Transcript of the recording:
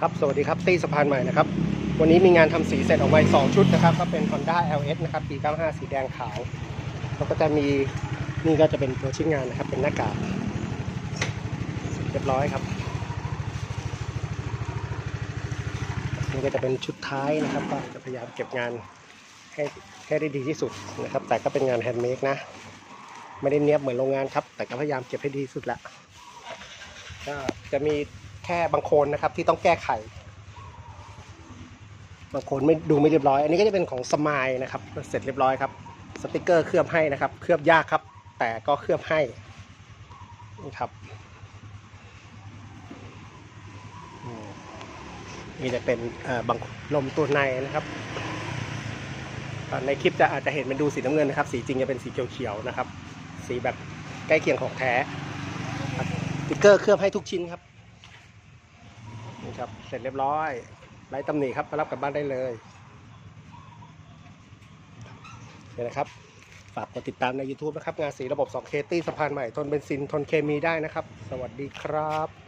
ครับ สวัสดีครับ ตีสะพานใหม่นะครับ วันนี้มีงานทำสีเสร็จออกมาสองชุดนะครับ ก็เป็น Honda LS นะครับ ปี 95 สีแดงขาว แล้วก็จะมี นี่ก็จะเป็นตัวชิ้นงานนะครับ เป็นหน้ากากเรียบร้อยครับ นี่ก็จะเป็นชุดท้ายนะครับ ก็จะพยายามเก็บงานให้ให้ได้ดีที่สุดนะครับ แต่ก็เป็นงานแฮนด์เมดนะ ไม่ได้เนี้ยบเหมือนโรงงานครับ แต่ก็พยายามเก็บให้ดีที่สุดละก็จะมี แค่บางโคนนะครับที่ต้องแก้ไข บางโคนไม่ดูไม่เรียบร้อย อันนี้ก็จะเป็นของสมายนะครับ เสร็จเรียบร้อยครับ สติกเกอร์เคลือบให้นะครับ เคลือบยากครับ แต่ก็เคลือบให้นี่ครับมนี่จะเป็นเอ่อบางลมตัวในนะครับในคลิปจะอาจจะเห็นเป็นดูสีน้ำเงินนะครับ สีจริงจะเป็นสีเขียวๆนะครับ สีแบบใกล้เคียงของแท้สติกเกอร์เคลือบให้ทุกชิ้นครับ นี่ครับ เสร็จเรียบร้อยไร้ตำหนิครับมารับกลับบ้านได้เลยนี่นะครับฝากกดติดตามใน YouTube นะครับ งานสีระบบ 2K ตี้สะพานใหม่ ทนเบนซิน ทนเคมีได้นะครับ สวัสดีครับ